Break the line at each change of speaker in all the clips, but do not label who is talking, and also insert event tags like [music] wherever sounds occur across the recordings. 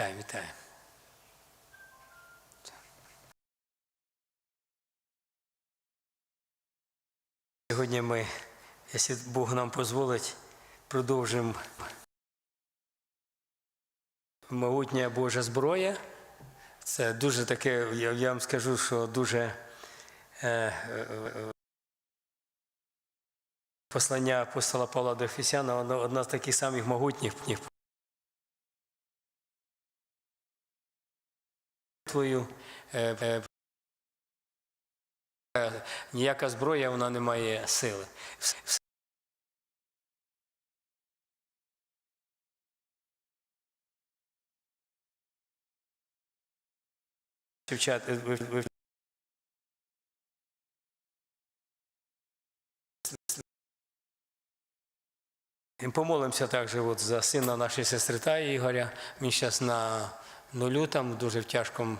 Вітаю, вітаю. Сьогодні ми, якщо Бог нам дозволить, продовжимо могутня Божа зброя. Це дуже таке, я, вам скажу, що дуже е, е, е, послання апостола Павла до Ефесяна, воно одна з таких самих могутніх твою. Е, е, ніяка зброя вона не має сили. Помолимося також от за сина нашої сестри Таї Ігоря. Він зараз на нулю, там дуже в тяжкому,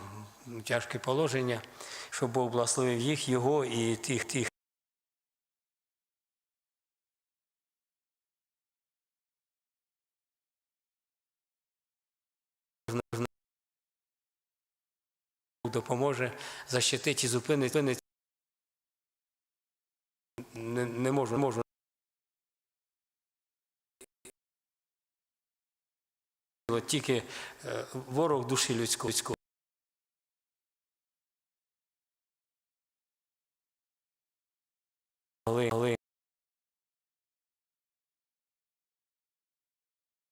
тяжке положення, щоб Бог благословив їх, його і тих, тих. Допоможе защитити і зупинити. Не, не можу, не можу. От Тільки е, ворог душі людської.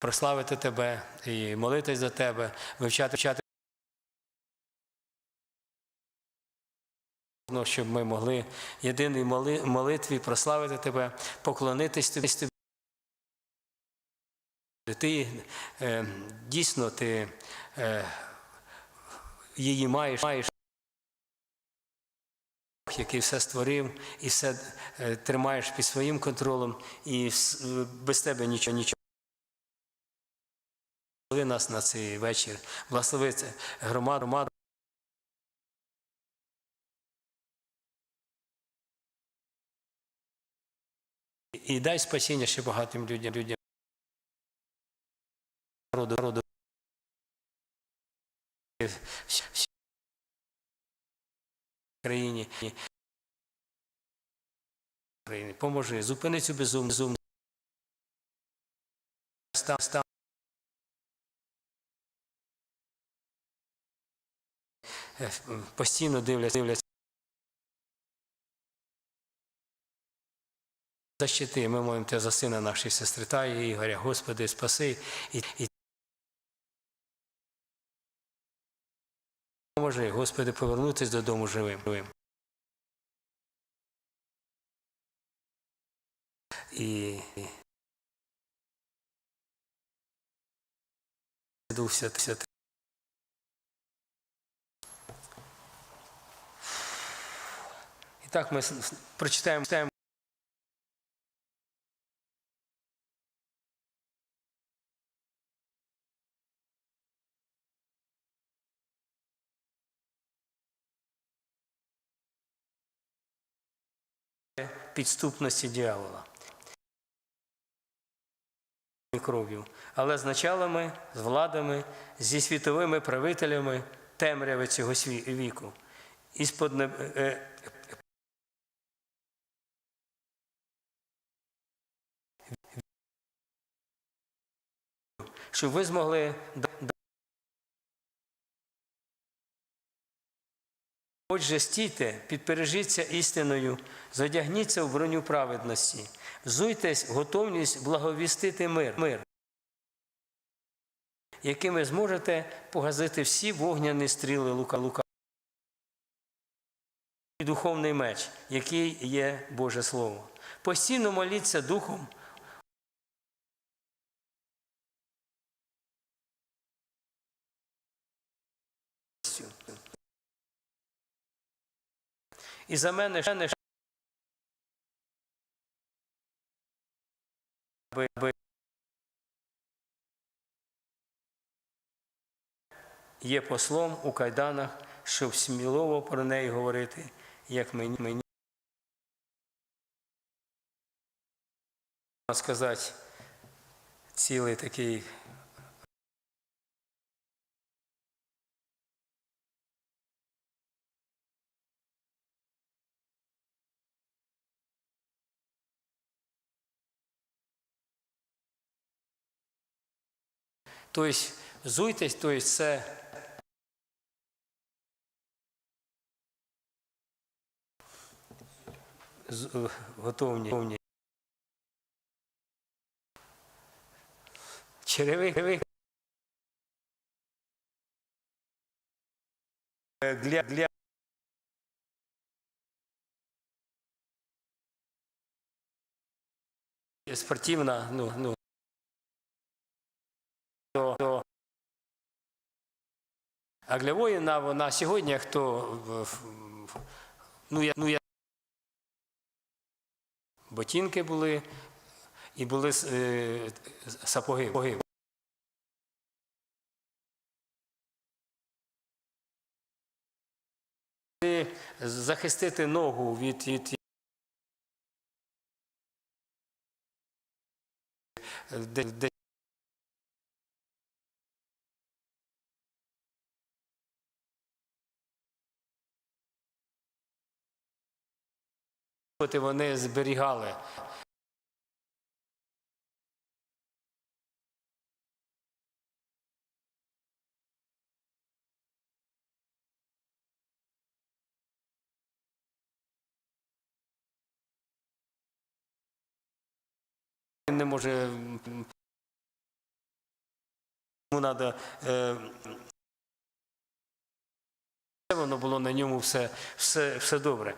прославити тебе і молитись за тебе, вивчати, Ну, щоб ми могли єдиній молитві прославити тебе, поклонитись тобі. Ти е, дійсно ти е, її маєш, маєш, який все створив і все е, тримаєш під своїм контролем, і без тебе нічого нічого. Благослови нас на цей вечір, благослови громаду, громаду. І дай спасіння ще багатим людям. Народу, народу. В країні. Поможи, зупини цю безум, безум. Став, став. Е, Постійно дивляться, дивляться. Защити, ми молимо Тебе за сина нашої сестри Таї, Ігоря, Господи, спаси і, і Господи, повернутися додому живим. І Дух Святий. І так ми прочитаємо підступності діявола. Кров'ю, але з началами, з владами, зі світовими правителями темряви цього віку. Із-под неб- е, щоб ви змогли Отже, стійте, підпережіться істиною, задягніться в броню праведності, взуйтесь в готовність благовістити мир, мир, якими зможете погасити всі вогняні стріли лука лука. І духовний меч, який є Боже Слово. Постійно моліться Духом. І за мене ще не є послом у кайданах, щоб сміливо про неї говорити, як мені. мені. Сказати, цілий такий Тобто, зуйтесь, тобто це. е, Готовні. черевик. Е, Для, для спортивна, ну, ну, до, до а для воїна на сьогодні хто ну я ну я ботинки були і були е, сапоги. Захистити ногу від, від де, де вони зберігали. Не може. Йому треба. Воно було на ньому все, все, все добре.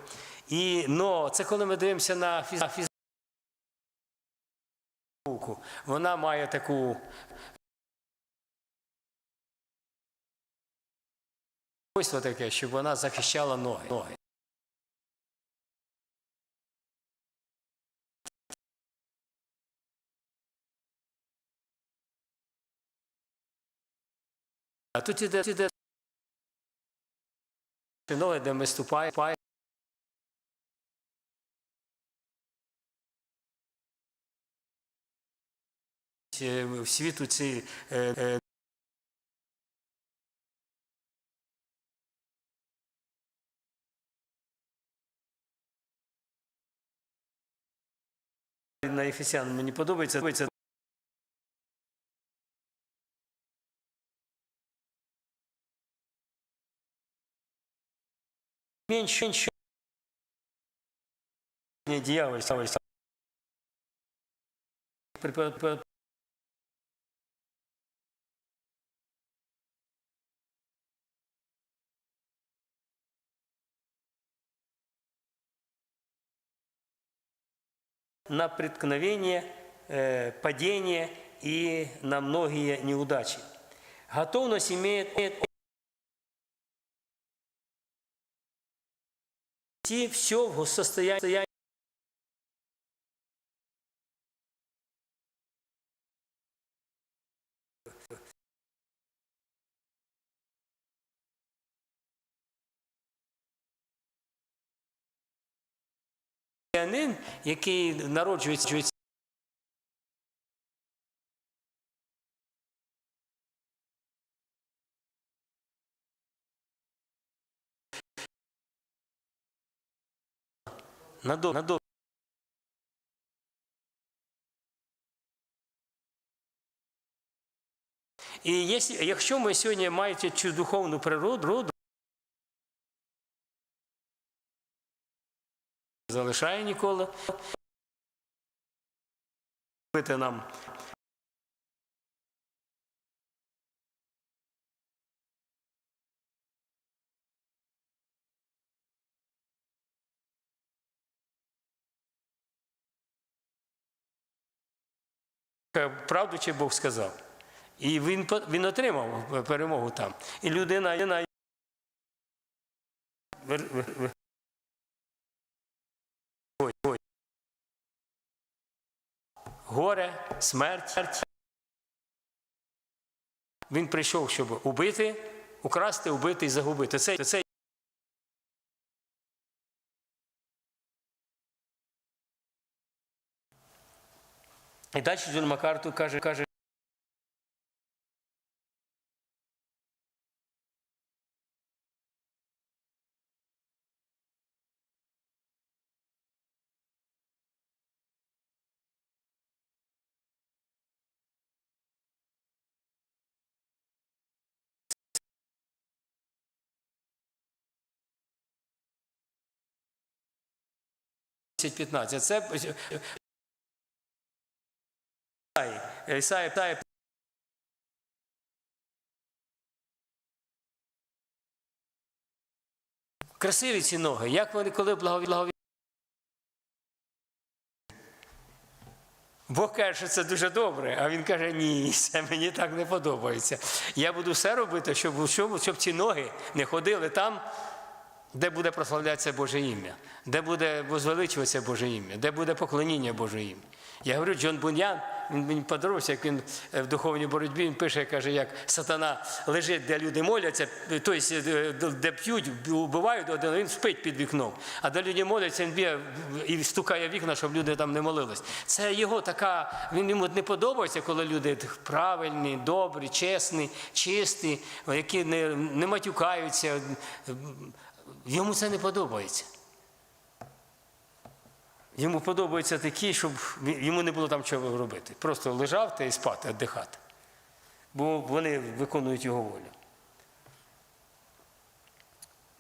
І, но це коли ми дивимося на фіз- на фізику, вона має таку. Свойство таке, щоб вона захищала ноги. ноги. А тут іде, іде ноги, де ми ступаємо. В світу ці е, е, на Ефесян мені подобається. подобається меньше, меньше на преткновение, э, падение и на многие неудачи. Готовность имеет все в состоянии християнин, який народжується на до- І якщо, ми сьогодні маєте цю духовну природу, залишає ніколи. Нам правду чи Бог сказав. І він, він отримав перемогу там. І людина, горе, смерть. Він прийшов, щоб убити, украсти, убити і загубити. Це, це І далі Джон Макарту каже, каже, 30-15. Це. Ісаї, Ісаї Красиві ці ноги. Як вони коли благові... Бог каже, що це дуже добре, а він каже, ні, це мені так не подобається. Я буду все робити, щоб, щоб, щоб ці ноги не ходили там, де буде прославлятися Боже ім'я, де буде возвеличуватися Боже ім'я, де буде поклоніння Боже ім'я. Я говорю, Джон Буньян, він мені подобався, як він е, в духовній боротьбі він пише, каже, як сатана лежить, де люди моляться, тобто де п'ють, вбивають, один, він спить під вікном. А де люди моляться, він б'є і стукає вікна, щоб люди там не молились. Це його така, він йому не подобається, коли люди правильні, добрі, чесні, чисті, які не, не матюкаються. Йому це не подобається. Йому подобається такі, щоб йому не було там чого робити. Просто лежав та і спати, віддихати. Бо вони виконують його волю.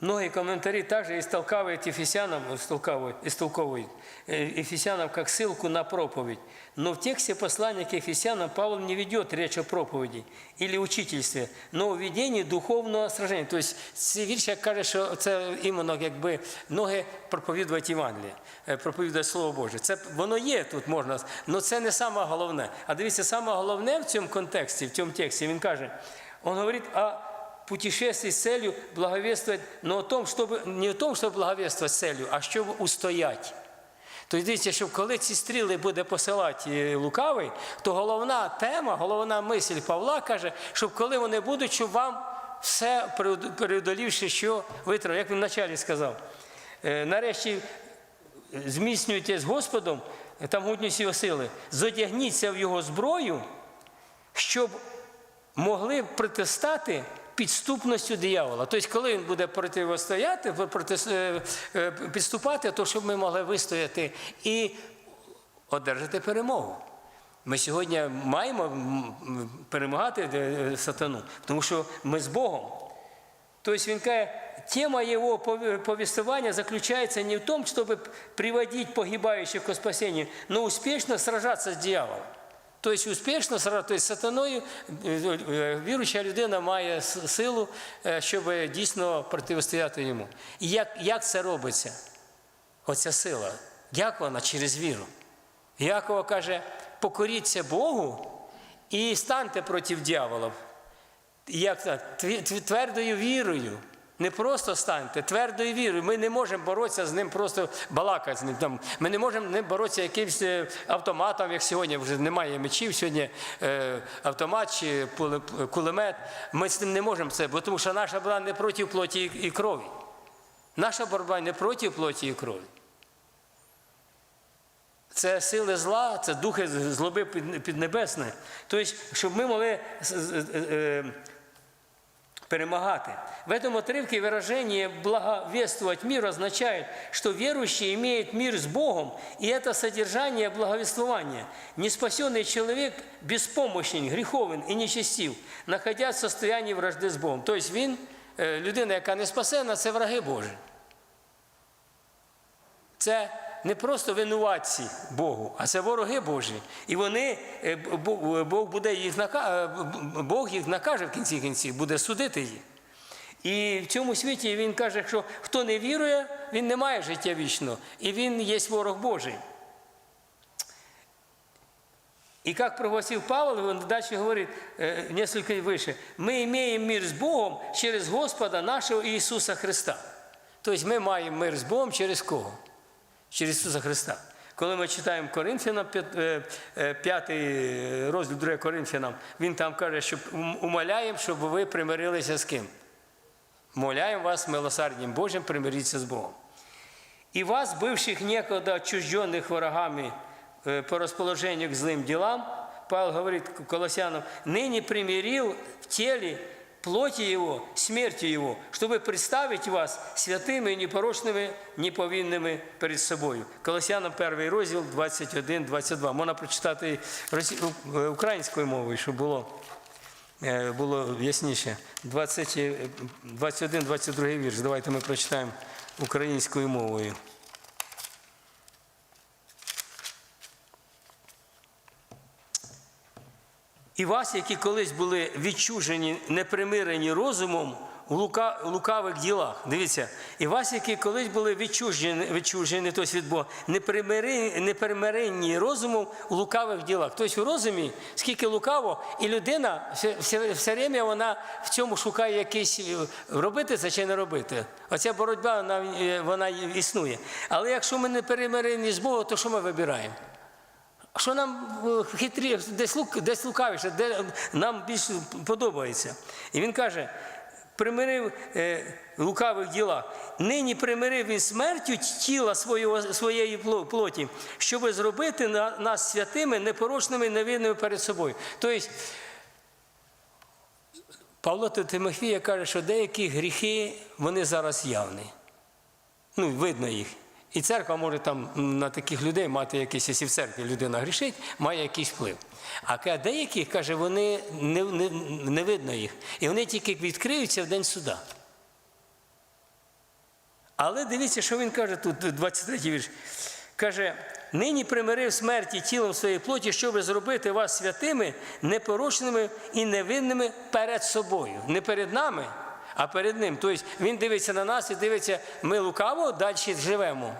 Многие комментарии также истолкивают Ефесянам, истолковывают, истолковывают э, Ефесянам как ссылку на проповедь. Но в тексте послания к Ефесянам Павел не ведет речь о проповеди или учительстве, но о ведении духовного сражения. То есть цей вірш як каже, що це іменно якби ноги проповідувати Євангеліє, е, проповідувати Слово Боже. Це воно є тут можна, але це не саме головне. А дивіться, саме головне в цьому контексті, в цьому тексті, він каже, він говорить о путешествий с целью благовествовать, но о том, чтобы, не о том, чтобы благовествовать с целью, а щоб устоять. Тобто дивіться, що коли ці стріли буде посилати лукавий, то головна тема, головна мисль Павла каже, щоб коли вони будуть, щоб вам все переодолівши, що витримав, як він вначалі сказав. Е, Нарешті зміцнюйтесь з Господом, там гутність його сили, зодягніться в його зброю, щоб могли протистати підступністю диявола. Тобто, коли він буде протистояти, проти, е, е, підступати, то щоб ми могли вистояти і одержати перемогу. Ми сьогодні маємо перемагати е, сатану, тому що ми з Богом. Тобто він каже, тема его повествования заключается не в том, чтобы приводить погибающих к спасению, но успешно сражаться с дьяволом. Тобто успішно тобто сатаною віруюча людина має силу, щоб дійсно протистояти йому. І як, як це робиться? Оця сила. Як вона? Через віру. Якова каже, покоріться Богу і станьте проти дьявола. Як? Твердою вірою. Не просто станьте, твердою вірою. Ми не можемо боротися з ним, просто балакати з ним. Там. Ми не можемо не боротися якимось е, автоматом, як сьогодні вже немає мечів, сьогодні е, автомат чи кулемет. Ми з ним не можемо це, бо тому що наша боротьба не проти плоті і крові. Наша боротьба не проти плоті і крові. Це сили зла, це духи злоби піднебесної. Тобто, щоб ми могли перемагати. В этом отрывке выражение «благовествовать мир» означает, что верующий имеет мир с Богом, и это содержание благовествования. Неспасенный человек беспомощен, греховен и нечестив, находясь в состоянии вражды з Богом. Тобто він, людина, яка не спасена, це враги Божі. Це не просто винуватці Богу, а це вороги Божі. І вони, Бог буде їх Бог їх накаже в кінці кінців, буде судити їх. І в цьому світі він каже, що хто не вірує, він не має життя вічного, і він є ворог Божий. И как прогласил Павел, он дальше говорит, э, несколько выше, мы имеем мир с Богом через Господа нашего Иисуса Христа. Тобто ми маємо мир з Богом через кого? Через Ісуса Христа. Коли ми читаємо Коринфянам, 5 розділ 2 Коринфянам, він там каже, що умоляємо, щоб ви примирилися з ким? Моляємо вас, милосердням Божим, примиріться з Богом. И вас, бывших некогда отчужденных врагами по расположению к злым делам, Павел говорит Колоссянам, ныне примирил в теле плоти Его, смертью Его, чтобы представить вас святими і непорочними, неповинними перед собою. Колосянам 1 розділ 21-22. Можна прочитати українською мовою, щоб було було ясніше. 21-22 вірш. Давайте ми прочитаємо українською мовою. І вас, які колись були відчужені, непримирені розумом лука, лукавих ділах. Дивіться, і вас, які колись були відчужені, відчужені тобто від Бога, непримирені розумом у лукавих ділах. Тобто у розумі, скільки лукаво, і людина все, все, все время вона в цьому шукає якийсь е, робити це чи не робити. Оця боротьба вона, е, вона існує. Але якщо ми не перемирені з Богом, то що ми вибираємо? Що нам е, хитрі, десь, лук, десь лукавіше, де нам більше подобається. І він каже: примирив е, лукавих ділах. Нині примирив він смертю тіла свого, своєї плоті, щоб зробити на- нас святими, непорочними, невинними перед собою. Тобто, Павло Тимофія каже, що деякі гріхи вони зараз явні. Ну, видно їх. І церква може там на таких людей мати якийсь, якщо в церкві людина грішить, має якийсь вплив. А деяких, каже, вони не, не, не видно їх. І вони тільки відкриються в день суда. Але дивіться, що він каже тут, 23 вірш. Каже, нині примирив смерті тілом своєї плоті, щоб зробити вас святими, непорочними і невинними перед собою. Не перед нами, а перед ним. Тобто він дивиться на нас і дивиться, ми лукаво далі живемо.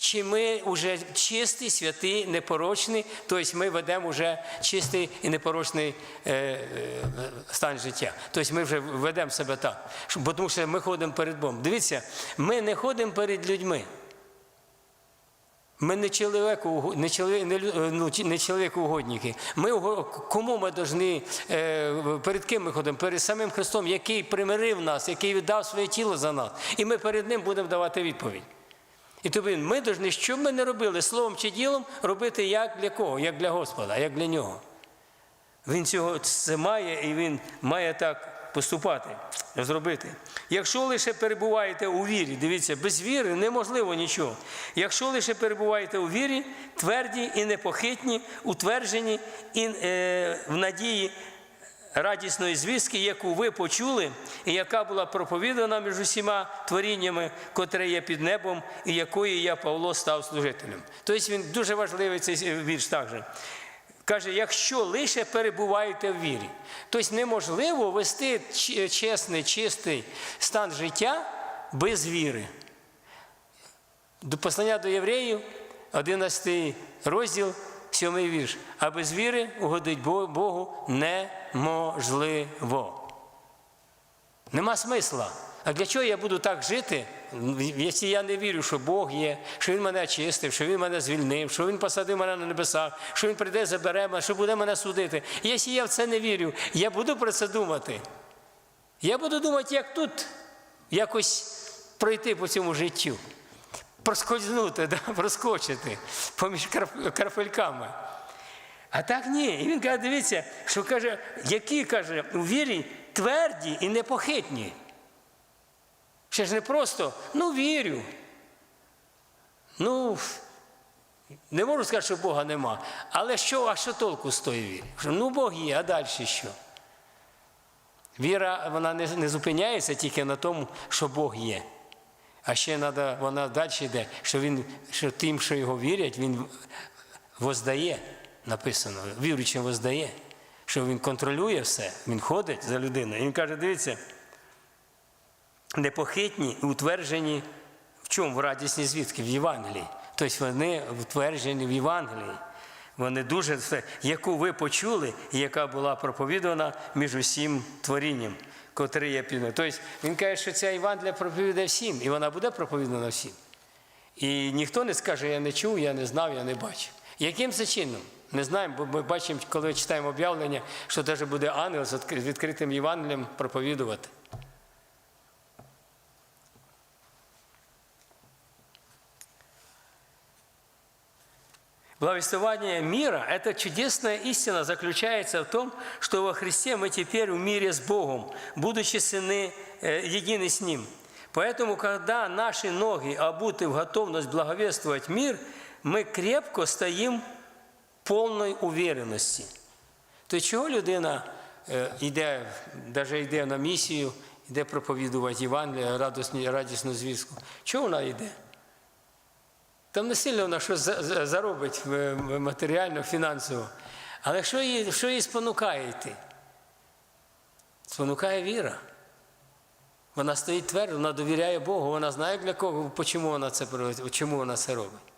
Чи ми вже чисті, святі, непорочні, тобто ми ведемо вже чистий і непорочний е, е, стан життя. Тобто ми вже ведемо себе так, тому що ми ходимо перед Богом. Дивіться, ми не ходимо перед людьми. Ми не чоловіку, не чоловік, не, ну, ті- не чоловікоугодники. Ми кому ми повинні, е, перед ким ми ходимо? Перед самим Христом, який примирив нас, який віддав своє тіло за нас. І ми перед ним будемо давати відповідь. І тобі ми повинні, що б ми не робили, словом чи ділом, робити як для кого? Як для Господа, як для нього. Він цього це має і він має так поступати, зробити. Якщо лише перебуваєте у вірі, дивіться, без віри неможливо нічого. Якщо лише перебуваєте у вірі, тверді і непохитні, утверджені і е, в надії радісної звістки, яку ви почули, і яка була проповідана між усіма творіннями, котре є під небом, і якої я Павло став служителем. Тобто він дуже важливий цей вірш також. Каже, якщо лише перебуваєте в вірі, тобто неможливо вести чесний, чистий стан життя без віри. До послання до євреїв, 11 розділ, 7 вірш. А без віри угодить Богу неможливо. Нема смисла. А для чого я буду так жити, якщо я не вірю, що Бог є, що Він мене очистив, що Він мене звільнив, що Він посадив мене на небесах, що Він прийде, забере мене, що буде мене судити. Якщо я в це не вірю, я буду про це думати. Я буду думати, як тут якось пройти по цьому життю, проскользнути, да, [laughs] проскочити поміж карф- карфельками. А так ні. І він каже, дивіться, що каже, які каже, у вірі тверді і непохитні. Ще ж не просто, ну вірю. Ну, не можу сказати, що Бога нема. Але що, а що толку з тої віри? Ну Бог є, а далі що? Віра вона не, не зупиняється тільки на тому, що Бог є. А ще треба, вона далі йде, що він, що тим, що його вірять, він воздає, написано, віруючим воздає, що він контролює все, він ходить за людиною. Він каже: дивіться, непохитні і утверджені в чому? В радісній звідки? В Євангелії. Тобто вони утверджені в Євангелії. Вони дуже все, яку ви почули, яка була проповідана між усім творінням, котре є під. Тобто він каже, що ця Євангелія проповідає всім, і вона буде проповідана всім. І ніхто не скаже, я не чув, я не знав, я не бачив. Яким це чином? Не знаємо, бо ми бачимо, коли читаємо об'явлення, що навіть буде ангел з відкритим Євангелієм проповідувати. Благовествование мира – это чудесная истина заключается в том, что во Христе мы теперь в мире с Богом, будучи сыны э, едины с Ним. Поэтому, когда наши ноги обуты в готовность благовествовать мир, мы крепко стоим в повної уверенності. То чого людина е, йде, навіть йде на місію, йде проповідувати Євангелія, радісну, радісну звістку? Чого вона йде? Там не сильно вона щось за- за- заробить е, матеріально, фінансово. Але що її, що її спонукає йти? Спонукає віра. Вона стоїть твердо, вона довіряє Богу, вона знає для кого, чому вона це чому вона це робить.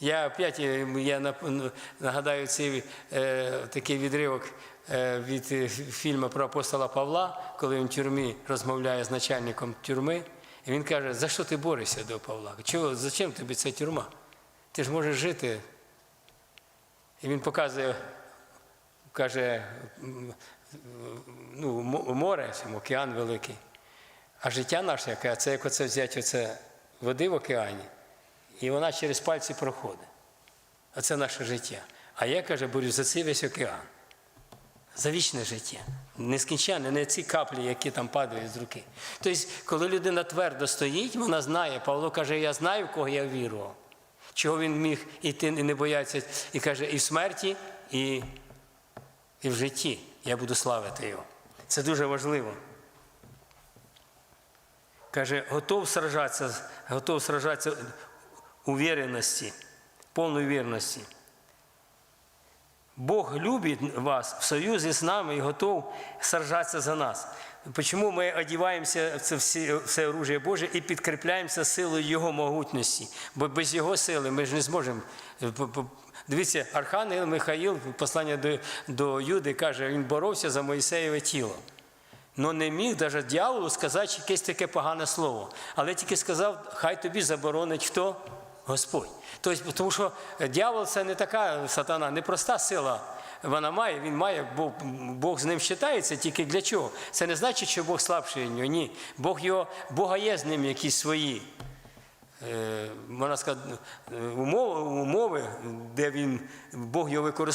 Я опять е, я нагадаю цей е, такий відривок е, від фільму про апостола Павла, коли він в тюрмі розмовляє з начальником тюрми, і він каже, за що ти борешся до Павла? Чого, зачем тобі ця тюрма? Ти ж можеш жити. І він показує, каже, ну, море, океан великий. А життя наше, яке, це як оце взяти оце води в океані, і вона через пальці проходить. Оце наше життя. А я, каже, борюсь за цей весь океан. За вічне життя. Нескінченне, не ці каплі, які там падають з руки. Тобто, коли людина твердо стоїть, вона знає. Павло каже, я знаю, в кого я вірував. Чого він міг іти і не боятися. І каже, і в смерті, і, і в житті я буду славити його. Це дуже важливо. Каже, готов сражатися, готов сражатися у вірності, повної вірності. Бог любить вас в союзі з нами і готов сражатися за нас. Чому ми одіваємося в це всі, все оружие Боже і підкріпляємося силою Його могутності? Бо без Його сили ми ж не зможемо. Дивіться, Архангел Михаїл, послання до, до Юди, каже, він боровся за Моїсеєве тіло. Ну не міг навіть дьяволу сказати якесь таке погане слово. Але тільки сказав, хай тобі заборонить хто? Господь. Тобто, тому що дьявол це не така сатана, не проста сила. Вона має, він має, Бог, Бог з ним вважається тільки для чого? Це не значить, що Бог слабший від нього. Ні. Бог його, Бога є з ним якісь свої. Е, можна сказати, умови, умови, де він, Бог його використовує.